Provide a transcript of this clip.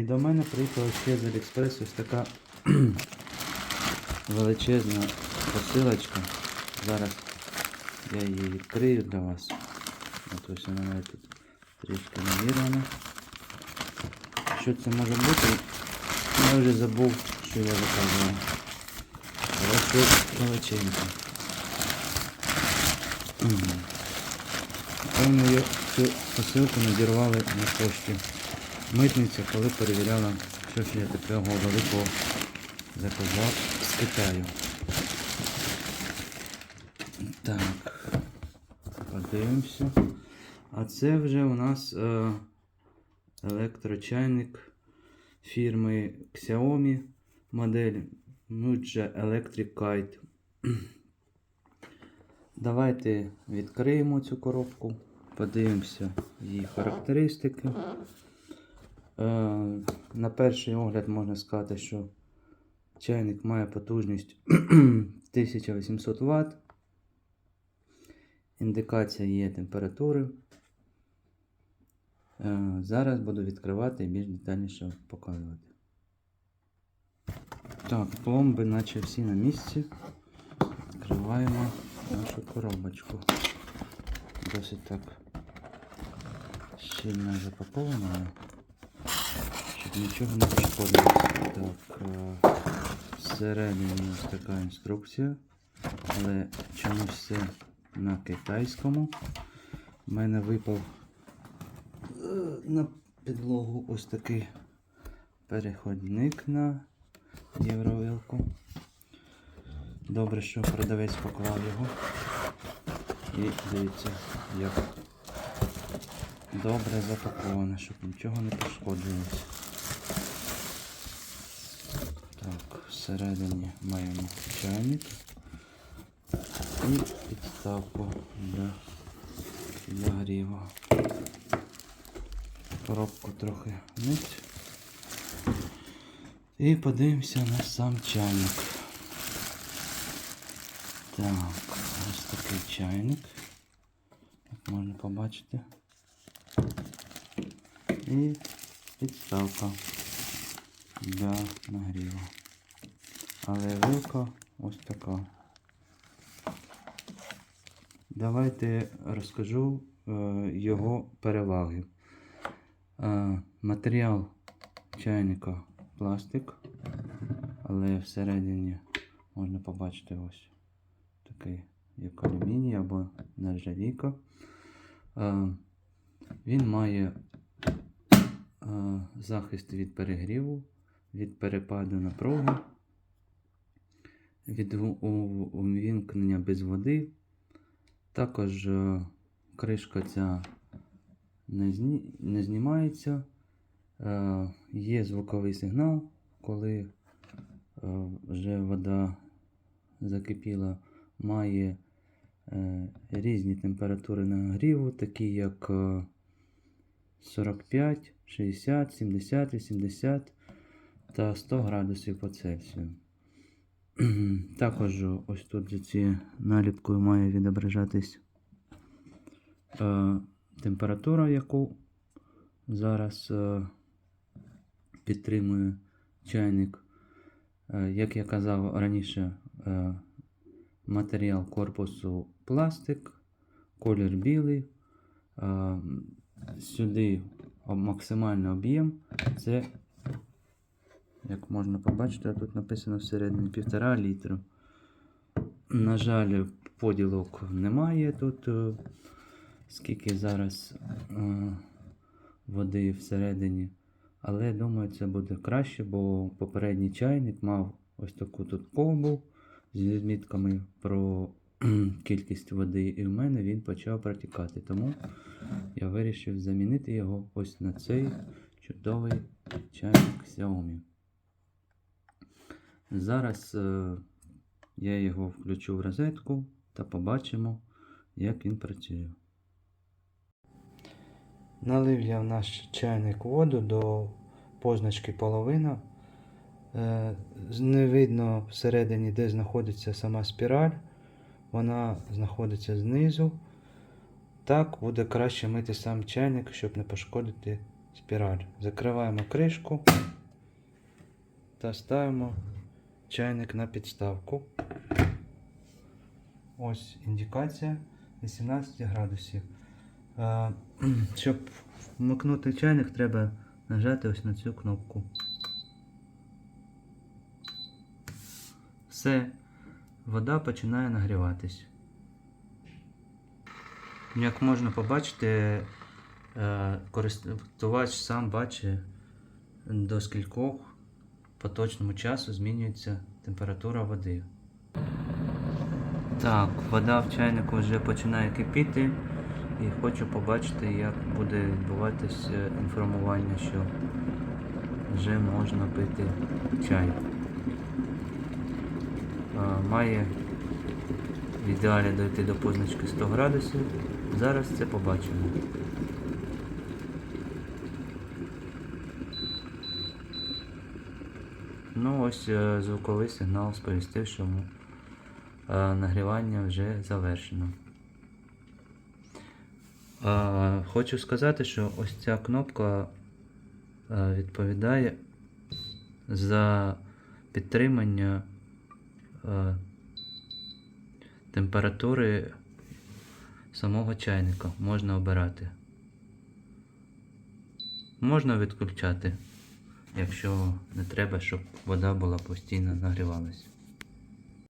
І до мене приїхала ще з Аліекспрес ось така величезна посилочка. Зараз я її відкрию для вас. От ось вона навіть тут трішки навірена. Що це може бути? Я вже забув, що я заказував. Щось величеньке. Мгм. Певно, цю посилку надірвали на пошті. Митниця, коли перевіряла, що ж я такого великого заказав з Китаю. Так, подивимося. А це вже у нас е, електрочайник фірми Xiaomi модель Muja Electric Kite. Давайте відкриємо цю коробку, подивимося її характеристики. Е, на перший огляд можна сказати, що чайник має потужність 1800 Вт. Індикація є температури. Е, Зараз буду відкривати і більш детальніше показувати. Так, пломби наче всі на місці. Відкриваємо нашу коробочку. Досить так щільно запакована, нічого не пошкодилося. Так, е, всередині ось така інструкція, але чомусь все на китайському. У мене випав е, на підлогу ось такий переходник на євровилку. Добре, що продавець поклав його. І дивіться, як добре запаковано, щоб нічого не пошкоджувалося. Так, всередині маємо чайник і підставку для нагріву. Коробку трохи вниз. І подивимося на сам чайник. Так, ось такий чайник. Як можна побачити. І підставка для нагріву. Але вилка ось така. Давайте розкажу е, його переваги. Е, матеріал чайника пластик, але всередині можна побачити ось такий як алюміній або нержавійка. Е, він має захист від перегріву, від перепаду напруги, від увімкнення без води. Також е, кришка ця не, зні, не знімається. Е, є звуковий сигнал, коли е, вже вода закипіла, має е, різні температури нагріву, такі як е, 45, 60, 70, 80 та 100 градусів по Цельсію. Також ось тут за цією наліпкою має відображатись е, температура, яку зараз е, підтримує чайник. Е, як я казав раніше, е, матеріал корпусу пластик, колір білий. Е, сюди максимальний об'єм це, як можна побачити, тут написано всередині 1,5 літру. На жаль, поділок немає тут, е, скільки зараз е, води всередині. Але думаю, це буде краще, бо попередній чайник мав ось таку тут ковбу з відмітками про кількість води, і в мене він почав протікати. Тому я вирішив замінити його ось на цей чудовий чайник Xiaomi. Зараз е, я його включу в розетку та побачимо, як він працює. Налив я в наш чайник воду до позначки половина. Е, Не видно всередині, де знаходиться сама спіраль. Вона знаходиться знизу. Так буде краще мити сам чайник, щоб не пошкодити спіраль. Закриваємо кришку та ставимо чайник на підставку. Ось індикація 18 градусів. Е, Щоб вмикнути чайник, треба нажати ось на цю кнопку. Все, вода починає нагріватись. Як можна побачити, е, користувач сам бачить, до скількох по точному часу змінюється температура води. Так, вода в чайнику вже починає кипіти і хочу побачити, як буде відбуватися інформування, що вже можна пити чай. Має в ідеалі дойти до позначки 100 градусів. Зараз це побачимо. Ну ось е, звуковий сигнал сповістив, що е, нагрівання вже завершено. Хочу сказати, що ось ця кнопка е, відповідає за підтримання температури самого чайника. Можна обирати. Можна відключати, якщо не треба, щоб вода була постійно нагрівалася.